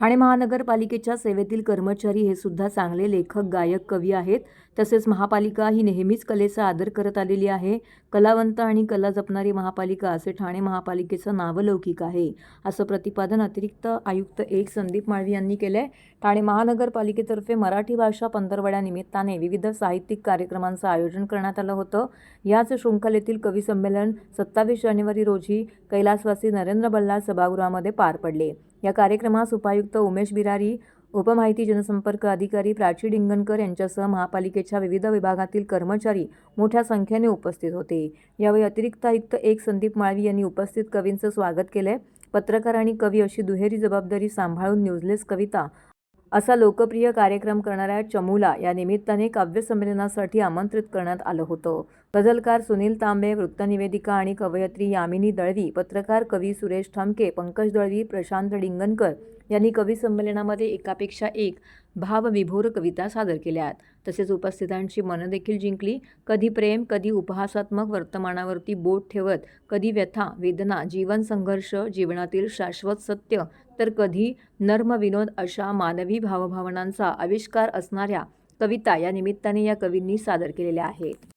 ठाणे महानगरपालिकेच्या सेवेतील कर्मचारी हे सुद्धा चांगले लेखक गायक कवी आहेत. तसेच महापालिका ही नेहमीच कलेचा आदर करत आलेली आहे. कलावंत आणि कला जपणारी महापालिका असे ठाणे महापालिकेचं नावलौकिक आहे असं प्रतिपादन अतिरिक्त आयुक्त एक संदीप माळवी यांनी केलं आहे ठाणे महानगरपालिकेतर्फे मराठी भाषा पंधरवड्यानिमित्ताने विविध साहित्यिक कार्यक्रमांचं आयोजन करण्यात आलं होतं. याच शृंखलेतील कविसंमेलन सत्तावीस जानेवारी रोजी कैलासवासी नरेंद्र बल्लाळ सभागृहामध्ये पार पडले. या कार्यक्रमास उपायुक्त उमेश बिरारी उपमाहिती जनसंपर्क अधिकारी प्राची डिंगणकर यांच्यासह महापालिकेच्या विविध विभागातील कर्मचारी मोठ्या संख्येने उपस्थित होते. यावेळी अतिरिक्त आयुक्त एक संदीप माळवी यांनी उपस्थित कवींचं स्वागत केलंय. पत्रकार आणि कवी अशी दुहेरी जबाबदारी सांभाळून न्यूजलेस कविता असा लोकप्रिय कार्यक्रम करणाऱ्या चमूला या निमित्ताने काव्य संमेलनासाठी आमंत्रित करण्यात आलं होतं. गझलकार सुनील तांबे वृत्तनिवेदिका आणि कवयित्री यामिनी दळवी पत्रकार कवी सुरेश ठमके पंकज दळवी प्रशांत डिंगणकर यांनी कवी संमेलनामध्ये एकापेक्षा एक भावविभोर कविता सादर केल्या तसेच उपस्थितांची मनं देखील जिंकली. कधी प्रेम कधी उपहासात्मक वर्तमानावरती बोट ठेवत कधी व्यथा वेदना जीवन संघर्ष जीवनातील शाश्वत सत्य तर कधी नर्म विनोद अशा मानवी भावभावनांचा आविष्कार असणाऱ्या कविता या निमित्ताने या कवींनी सादर केलेल्या आहेत.